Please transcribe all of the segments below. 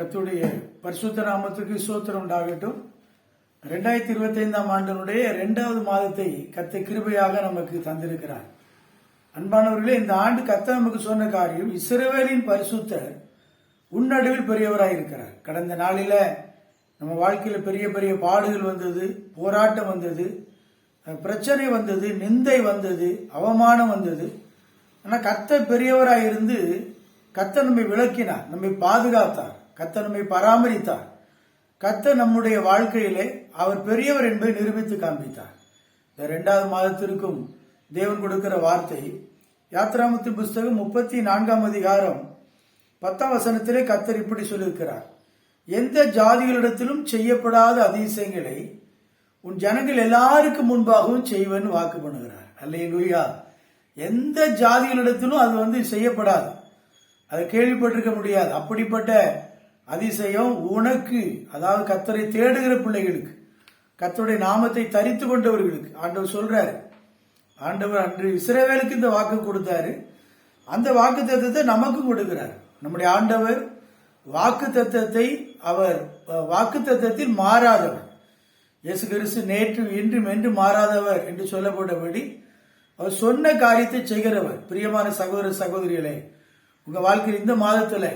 கத்துடைய பரிசுத்த நாமத்துக்கு சோத்திரம் உண்டாகட்டும். ரெண்டாயிரத்தி இருபத்தி ஐந்தாம் ஆண்டினுடைய இரண்டாவது மாதத்தை கத்த கிருபையாக நமக்கு தந்திருக்கிறார். அன்பானவர்களே இந்த ஆண்டு கத்த நமக்கு சொன்ன காரியம் இஸ்ரவேலின் பரிசுத்தர் உன்னடுவில் பெரியவராக இருக்கிறார். கடந்த நாளில நம்ம வாழ்க்கையில பெரிய பெரிய பாடுகள் வந்தது போராட்டம் வந்தது பிரச்சனை வந்தது நிந்தை வந்தது அவமானம் வந்தது. ஆனா கத்த பெரியவராக இருந்து கத்த நம்மை விளக்கினார் நம்மை பாதுகாத்தார். கத்த நம்மை பராமரித்தார். கத்த நம்முடைய வாழ்க்கையிலே அவர் பெரியவர் என்பதை நிரூபித்து காண்பித்தார். இந்த இரண்டாவது மாதத்திற்கும் தேவன் கொடுக்கிற வார்த்தை யாத்ராமத்தின் புஸ்தகம் முப்பத்தி நான்காம் அதிகாரம் பத்தாம் வசனத்திலே கத்தர் இப்படி சொல்லியிருக்கிறார். எந்த ஜாதிகளிடத்திலும் செய்யப்படாத அதிசயங்களை உன் ஜனங்கள் எல்லாருக்கும் முன்பாகவும் செய்வேன்னு வாக்கு பண்ணுகிறார். அல்லையா எந்த ஜாதிகளிடத்திலும் அது வந்து செய்யப்படாது. அதை கேள்விப்பட்டிருக்க முடியாது. அப்படிப்பட்ட அதிசயம் உனக்கு. அதாவது கத்தரை தேடுகிற பிள்ளைகளுக்கு. கத்தருடைய நாமத்தை தரித்து கொண்டவர்களுக்கு. ஆண்டவர் சொல்றாரு. ஆண்டவர் அன்று இஸ்ரேவேலுக்கு இந்த வாக்கு கொடுத்தாரு. அந்த வாக்கு தத்துவத்தை நமக்கும் கொடுக்கிறார். நம்முடைய ஆண்டவர் வாக்கு தத்துவத்தை அவர் வாக்கு தத்துவத்தில் மாறாதவர். இயேசு கிறிஸ்து நேற்று இன்றும் என்று மாறாதவர் என்று சொல்லப்பட்டபடி அவர் சொன்ன காரியத்தை செய்கிறவர். பிரியமான சகோதர சகோதரிகளே உங்க வாழ்க்கையில் இந்த மாதத்துல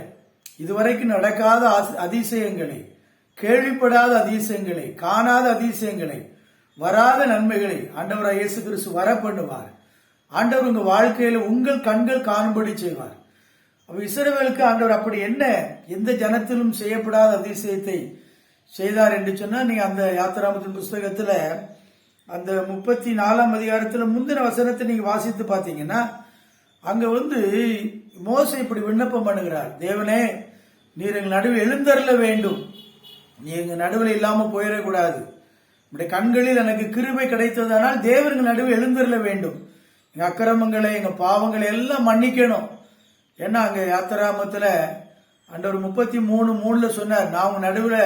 இதுவரைக்கும் நடக்காத அதிசயங்களை கேள்விப்படாத அதிசயங்களை காணாத அதிசயங்களை வராத நன்மைகளை ஆண்டவராக இயேசு கிறிஸ்து வர பண்ணுவார் ஆண்டவர் உங்க வாழ்க்கையில உங்கள் கண்கள் காணும்படி செய்வார். அப்ப ஆண்டவர் அப்படி என்ன எந்த ஜனத்திலும் செய்யப்படாத அதிசயத்தை செய்தார் என்று சொன்னா நீங்க அந்த யாத்திராமத்தின் புஸ்தகத்துல அந்த முப்பத்தி நாலாம் அதிகாரத்துல முந்தின வசனத்தை நீங்க வாசித்து பார்த்தீங்கன்னா அங்க வந்து மோசை இப்படி விண்ணப்பம் பண்ணுகிறார். தேவனே நீர் எங்கள் நடுவில் எழுந்தருள வேண்டும். நீ எங்கள் நடுவில் இல்லாமல் போயிடக்கூடாது. நம்முடைய கண்களில் எனக்கு கிருபை கிடைத்ததானால் தேவன் எங்கள் நடுவில் எழுந்தருள வேண்டும். எங்கள் அக்கிரமங்களை எங்கள் பாவங்களை எல்லாம் மன்னிக்கணும். ஏன்னா அங்கே யாத்திராமத்தில் ஆண்டவர் முப்பத்தி மூணு மூணில் சொன்னார் நான் நடுவில்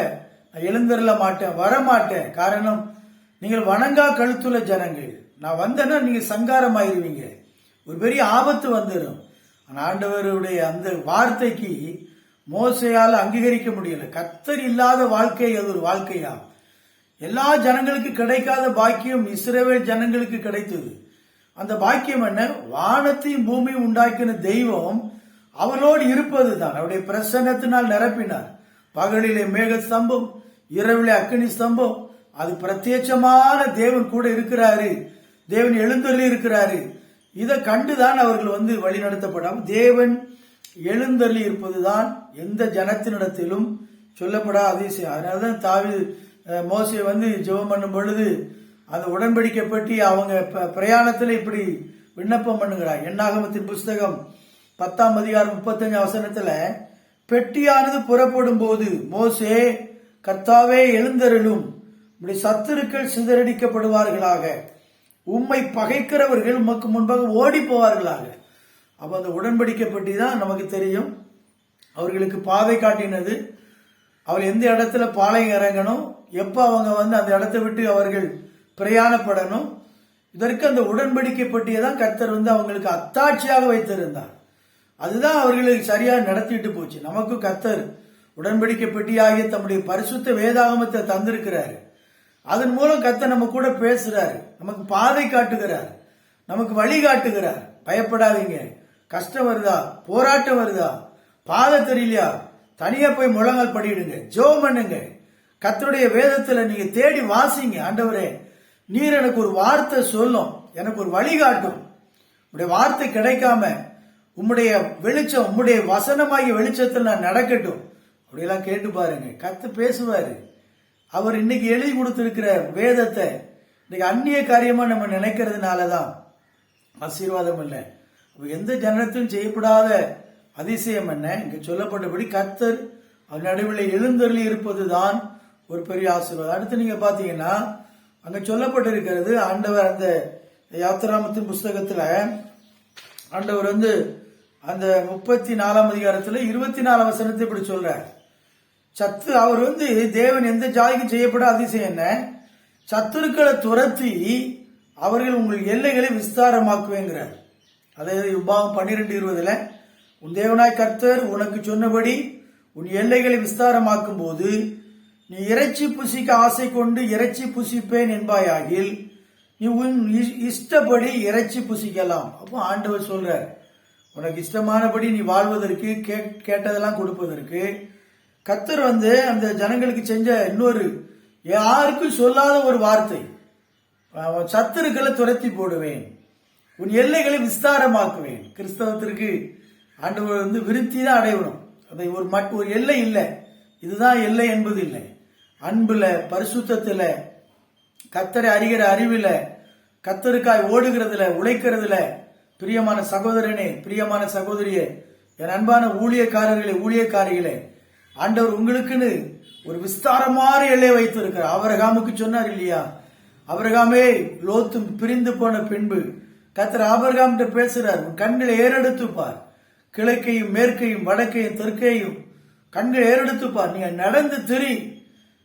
நான் எழுந்தருள மாட்டேன் வர மாட்டேன் காரணம் நீங்கள் வணங்கா கழுத்துள்ள ஜனங்கள். நான் வந்தேன்னா நீங்கள் சங்காரம் ஆயிடுவீங்க ஒரு பெரிய ஆபத்து வந்துடும். ஆண்டவருடைய அந்த வார்த்தைக்கு மோசையால் அங்கீகரிக்க முடியல. கத்தர் இல்லாத வாழ்க்கை அது ஒரு வாழ்க்கையா எல்லா ஜனங்களுக்கு கிடைக்காத பாக்கியம் இஸ்ரேவேல் ஜனங்களுக்கு கிடைத்தது. அந்த பாக்கியம் என்ன? வானத்தையும் பூமியும் உண்டாக்கின தெய்வம் அவரோடு இருப்பது தான் அவருடைய பிரசன்னத்தினால் நிரப்பினார். பகலிலே மேக ஸ்தம்பம் இரவிலே அக்கினி ஸ்தம்பம். அது பிரத்யட்சமான தேவன் கூட இருக்கிறாரு. தேவன் எழுந்தொல்லி இருக்கிறாரு இதை கண்டுதான் அவர்கள் வந்து வழிநடத்தப்படாமல் தேவன் எழுந்தள்ளி இருப்பதுதான் எந்த ஜனத்தினிடத்திலும் சொல்லப்படாத அதிசயம். அதனாலதான் தாவி மோசை வந்து ஜெபம் பண்ணும் பொழுது அந்த உடன்படிக்கை பற்றி அவங்க பிரயாணத்தில் பிரயாணத்துல இப்படி விண்ணப்பம் பண்ணுகிறார். எண்ணாகமத்தின் புஸ்தகம் பத்தாம் அதிகாரம் முப்பத்தஞ்சு அவசரத்துல பெட்டியானது புறப்படும் போது மோசே கர்த்தாவே எழுந்தருளும். இப்படி சத்துருக்கள் சிதறடிக்கப்படுவார்களாக. உம்மை பகைக்கிறவர்கள் உமக்கு முன்பாக ஓடி போவார்களாக அப்ப அந்த உடன்படிக்கை பற்றி தான் நமக்கு தெரியும். அவர்களுக்கு பாதை காட்டினது. அவர் எந்த இடத்துல பாளையம் இறங்கணும் எப்போ அவங்க வந்து அந்த இடத்தை விட்டு அவர்கள் பிரயாணப்படணும் இதற்கு அந்த உடன்படிக்கை பெட்டியை தான் கர்த்தர் வந்து அவங்களுக்கு அத்தாட்சியாக வைத்திருந்தார். அதுதான் அவர்களுக்கு சரியாக நடத்திட்டு போச்சு. நமக்கு கர்த்தர் உடன்படிக்கை பெட்டியாகிய தம்முடைய பரிசுத்த வேதாகமத்தை தந்திருக்கிறாரு. அதன் மூலம் கர்த்தர் நம்ம கூட பேசுறாரு. நமக்கு பாதை காட்டுகிறார். நமக்கு வழி காட்டுகிறார். பயப்படாதீங்க. கஷ்டம் வருதா? போராட்டம் வருதா? பாதை தெரியலையா? தனியா போய் முழங்கால் படிடுங்க ஜோ பண்ணுங்க. கத்தருடைய வேதத்துல நீங்க தேடி வாசிங்க ஆண்டவரே. நீர் எனக்கு ஒரு வார்த்தை சொல்லும். எனக்கு ஒரு வழிகாட்டும் உடைய வார்த்தை கிடைக்காம உம்முடைய வெளிச்சம் உம்முடைய வசனமாகிய வெளிச்சத்தில் நான் நடக்கட்டும். அப்படியெல்லாம் கேட்டு பாருங்க. கத்து பேசுவாரு. அவர் இன்னைக்கு எழுதி கொடுத்திருக்கிற வேதத்தை இன்னைக்கு அந்நிய காரியமா நம்ம நினைக்கிறதுனால தான் ஆசீர்வாதம் இல்லை. எந்த ஜனத்திலும் செய்யப்படாத அதிசயம் என்ன? இங்க சொல்லப்பட்டபடி கத்தர் அவர் நடுவில் எழுந்தருளி இருப்பதுதான் ஒரு பெரிய ஆசீர்வாதம். அடுத்து நீங்க பாத்தீங்கன்னா அங்க சொல்லப்பட்டிருக்கிறது ஆண்டவர் அந்த யாத்திராமத்தின் புஸ்தகத்துல ஆண்டவர் வந்து அந்த முப்பத்தி நாலாம் அதிகாரத்துல இருபத்தி நாலாம் வசனத்தை இப்படி சொல்றார். சத்து அவர் வந்து தேவன் எந்த ஜாதிக்கு செய்யப்பட அதிசயம் என்ன? சத்துருக்களை துரத்தி அவர்கள் உங்கள் எல்லைகளை விஸ்தாரமாக்குவேங்கிறார். அதாவது உபாகம் பன்னிரெண்டு இருபதுல உன் தேவனாய் கர்த்தர் உனக்கு சொன்னபடி உன் எல்லைகளை விஸ்தாரமாக்கும் போது நீ இறைச்சி புசிக்க ஆசை கொண்டு இறைச்சி புசிப்பேன் என்பாயாகில் நீ உன் இஷ்டப்படி இறைச்சி புசிக்கலாம். அப்போ ஆண்டவர் சொல்றார் உனக்கு இஷ்டமானபடி நீ வாழ்வதற்கு கே- கேட்டதெல்லாம் கொடுப்பதற்கு கத்தர் வந்து அந்த ஜனங்களுக்கு செஞ்ச இன்னொரு யாருக்கும் சொல்லாத ஒரு வார்த்தை சத்துருக்களை துரத்தி போடுவேன். உன் எல்லைகளை விஸ்தாரமாக்குவேன். கிறிஸ்தவத்திற்கு ஆண்டவர் வந்து விருத்தி தான் அடையணும். அதை ஒரு மட் ஒரு எல்லை இல்லை. இதுதான் எல்லை என்பது இல்லை. அன்புல பரிசுத்தத்துல கத்தரை அறிகிற அறிவில கத்தருக்காய் ஓடுகிறதுல உழைக்கிறதுல பிரியமான சகோதரனே பிரியமான சகோதரியே என் அன்பான ஊழியக்காரர்களே ஊழியக்காரிகளே ஆண்டவர் உங்களுக்குன்னு ஒரு விஸ்தாரமான எல்லை வைத்திருக்கிறார். அவரகாமுக்கு சொன்னார் இல்லையா? அவரகாமே லோத்தும் பிரிந்து போன பின்பு கத்தர் ஆபர்காம் பேசுறார் உன் கண்களை ஏறெடுத்து பார் கிழக்கையும் மேற்கையும் வடக்கையும் தெற்கையும் கண்கள் ஏறெடுத்து பார் நீ நடந்து திரி.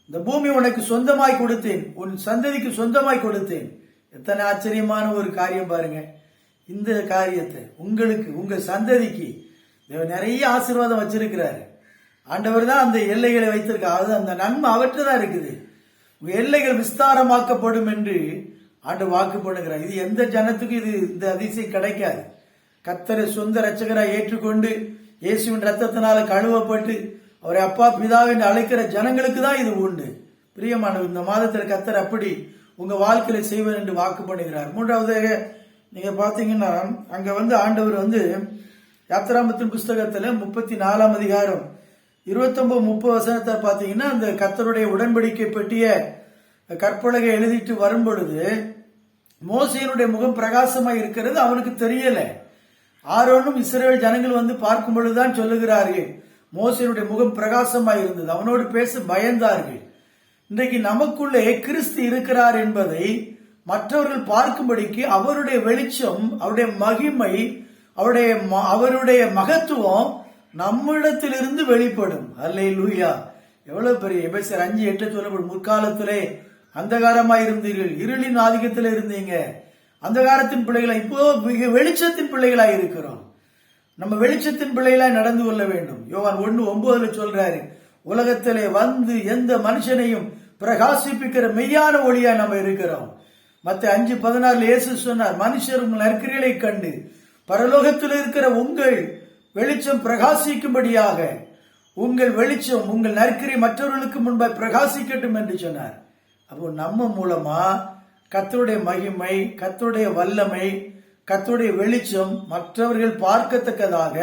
இந்த பூமி உனக்கு சொந்தமாய் கொடுத்தேன். உன் சந்ததிக்கு சொந்தமாய் கொடுத்தேன். எத்தனை ஆச்சரியமான ஒரு காரியம் பாருங்க. இந்த காரியத்தை உங்களுக்கு உங்க சந்ததிக்கு நிறைய ஆசீர்வாதம் வச்சிருக்கிறாரு. ஆண்டவர் தான் அந்த எல்லைகளை வைத்திருக்காரு. அது அந்த நன்மை அவற்றை தான் இருக்குது. எல்லைகள் விஸ்தாரமாக்கப்படும் என்று ஆண்டு வாக்கு பண்ணுகிறார் இது எந்த ஜனத்துக்கும் இது இந்த அதிசயம் கிடைக்காது. கத்தரை சொந்த ரச்சகராக ஏற்றுக்கொண்டு இயேசுவின் ரத்தத்தினால கழுவப்பட்டு அவரை அப்பா பிதாவின் அழைக்கிற ஜனங்களுக்கு தான் இது உண்டு. பிரியமானவர் இந்த மாதத்தில் கத்தர் அப்படி உங்க வாழ்க்கையில செய்வர் என்று வாக்கு பண்ணுகிறார். மூன்றாவது நீங்க பாத்தீங்கன்னா அங்க வந்து ஆண்டவர் வந்து யாத்திராமத்தின் புஸ்தகத்துல முப்பத்தி நாலாம் அதிகாரம் இருபத்தொன்பது முப்பது வசனத்தை பாத்தீங்கன்னா அந்த கத்தருடைய உடன்படிக்கை பெட்டிய கற்பலகை எழுதிட்டு வரும் பொழுது மோசையனுடைய முகம் பிரகாசமாக இருக்கிறது அவனுக்கு தெரியல. ஆரோனும் இஸ்ரேல் ஜனங்கள் வந்து பார்க்கும் பொழுதுதான் சொல்லுகிறார்கள் மோசையனுடைய முகம் பிரகாசமாக இருந்தது அவனோடு பேச பயந்தார்கள். இன்றைக்கு நமக்குள்ளே கிறிஸ்து இருக்கிறார் என்பதை மற்றவர்கள் பார்க்கும்படிக்கு அவருடைய வெளிச்சம் அவருடைய மகிமை அவருடைய ம- அவருடைய மகத்துவம் நம்மிடத்திலிருந்து வெளிப்படும். அல்ல லூயா எவ்வளவு பெரிய எபேசர் அஞ்சு எட்டு சொல்லப்படும் முற்காலத்திலே அந்தகாரமாய் இருந்தீர்கள் இருளின் ஆதிக்கத்தில் இருந்தீங்க அந்தகாரத்தின் பிள்ளைகளா இப்போ மிக வெளிச்சத்தின் பிள்ளைகளாக இருக்கிறோம் நம்ம வெளிச்சத்தின் பிள்ளைகளாய் நடந்து கொள்ள வேண்டும். யோவான் ஒன்னு ஒன்பதுல சொல்றாரு உலகத்திலே வந்து எந்த மனுஷனையும் பிரகாசிப்பிக்கிற மெய்யான ஒளியா நம்ம இருக்கிறோம். மத்த அஞ்சு பதினாறுல இயேசு சொன்னார் மனுஷர் உங்கள் நற்கிரிகளை கண்டு பரலோகத்தில் இருக்கிற உங்கள் வெளிச்சம் பிரகாசிக்கும்படியாக உங்கள் வெளிச்சம் உங்கள் நற்கிரி மற்றவர்களுக்கு முன்பாய் பிரகாசிக்கட்டும் என்று சொன்னார். அப்போ நம்ம மூலமா கத்தருடைய மகிமை கத்தருடைய வல்லமை கத்தருடைய வெளிச்சம் மற்றவர்கள் பார்க்கத்தக்கதாக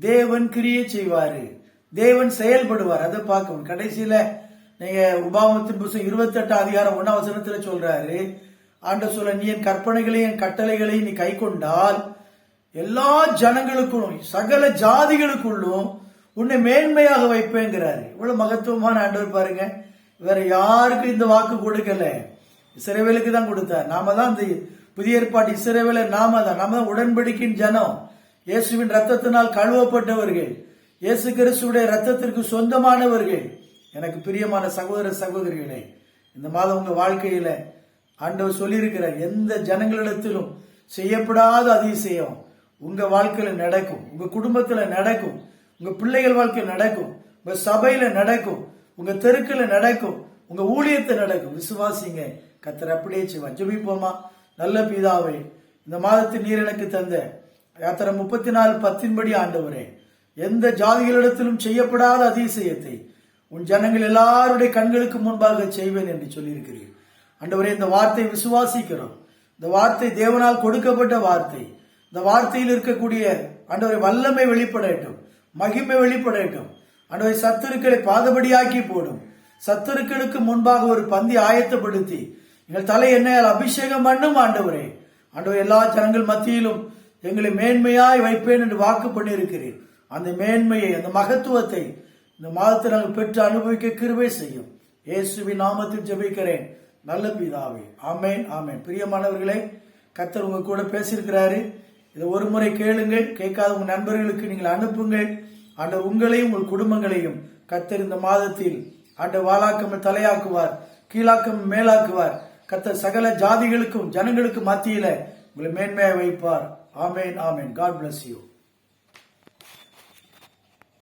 தேவன் கிரியை செய்வாரு. தேவன் செயல்படுவார். அதை பார்க்கணும். கடைசியில நீங்க உபாமத்தின் இருபத்தி இருபத்தெட்டு அதிகாரம் ஒன்னாவசனத்துல சொல்றாரு. ஆண்ட சொல்ல நீ என் கற்பனைகளையும் என் கட்டளைகளையும் நீ கை கொண்டால் எல்லா ஜனங்களுக்கும் சகல ஜாதிகளுக்குள்ளும் உன்னை மேன்மையாக வைப்பேங்கிறாரு இவ்வளவு மகத்துவமான ஆண்டவர் பாருங்க. வேற யாருக்கும் இந்த வாக்கு கொடுக்கல. இசைவேலுக்கு தான் கொடுத்தார். நாம தான் இந்த புதிய ஏற்பாட்டு இஸ்ரவேல நாம தான். நாம தான் உடன்படிக்கையின் ஜனம். இயேசுவின் ரத்தத்தினால் கழுவப்பட்டவர்கள். இயேசு கிறிஸ்துடைய ரத்தத்திற்கு சொந்தமானவர்கள். எனக்கு பிரியமான சகோதர சகோதரிகளே இந்த மாதம் உங்க வாழ்க்கையில ஆண்டவர் சொல்லியிருக்கிறார் எந்த ஜனங்களிடத்திலும் செய்யப்படாத அதிசயம் உங்க வாழ்க்கையில நடக்கும். உங்க குடும்பத்துல நடக்கும். உங்க பிள்ளைகள் வாழ்க்கையில் நடக்கும். உங்க சபையில நடக்கும். உங்க தெருக்கில் நடக்கும் உங்க ஊழியத்தை நடக்கும் விசுவாசிங்க. கத்தர் அப்படியே செய்வான் ஜெபிப்போமா? நல்ல பிதாவே இந்த மாதத்தில் நீர் எனக்கு தந்த யாத்திரை முப்பத்தி நாலு பத்தின்படி ஆண்டவரே எந்த ஜாதிகளிடத்திலும் செய்யப்படாத அதிசயத்தை உன் ஜனங்கள் எல்லாருடைய கண்களுக்கு முன்பாக செய்வேன் என்று சொல்லியிருக்கிறீர். ஆண்டவரே இந்த வார்த்தை விசுவாசிக்கிறோம். இந்த வார்த்தை தேவனால் கொடுக்கப்பட்ட வார்த்தை. இந்த வார்த்தையில் இருக்கக்கூடிய ஆண்டவரை வல்லமை வெளிப்படட்டும் மகிமை வெளிப்படட்டும். ஆண்டவரை சத்துருக்களை பாதபடியாக்கி போடும். சத்துருக்களுக்கு முன்பாக ஒரு பந்தி ஆயத்தப்படுத்தி எங்கள் தலை எண்ணெயால் அபிஷேகம் பண்ணும் ஆண்டவரே. ஆண்டவர் எல்லா ஜனங்கள் மத்தியிலும் எங்களை மேன்மையாய் வைப்பேன் என்று வாக்கு பண்ணியிருக்கிறேன் அந்த மேன்மையை அந்த மகத்துவத்தை இந்த மாதத்தில் நாங்கள் பெற்று அனுபவிக்க கிருபை செய்யும். இயேசுவின் நாமத்தில் ஜெபிக்கிறேன். நல்ல பிதாவே. ஆமேன் ஆமேன். பிரியமானவர்களே கத்தர் உங்க கூட பேசியிருக்கிறாரு. இதை ஒரு முறை கேளுங்கள். கேட்காத உங்க நண்பர்களுக்கு நீங்கள் அனுப்புங்கள். ஆண்டவர் உங்களையும் உங்கள் குடும்பங்களையும் கத்தர் இந்த மாதத்தில் ஆண்டவர் வாலாக்கம் தலையாக்குவார் கீழாக்கம் மேலாக்குவார். கத்தர் சகல ஜாதிகளுக்கும் ஜனங்களுக்கும் மத்தியில உங்களை மேன்மையாக வைப்பார். ஆமேன் ஆமேன். God bless you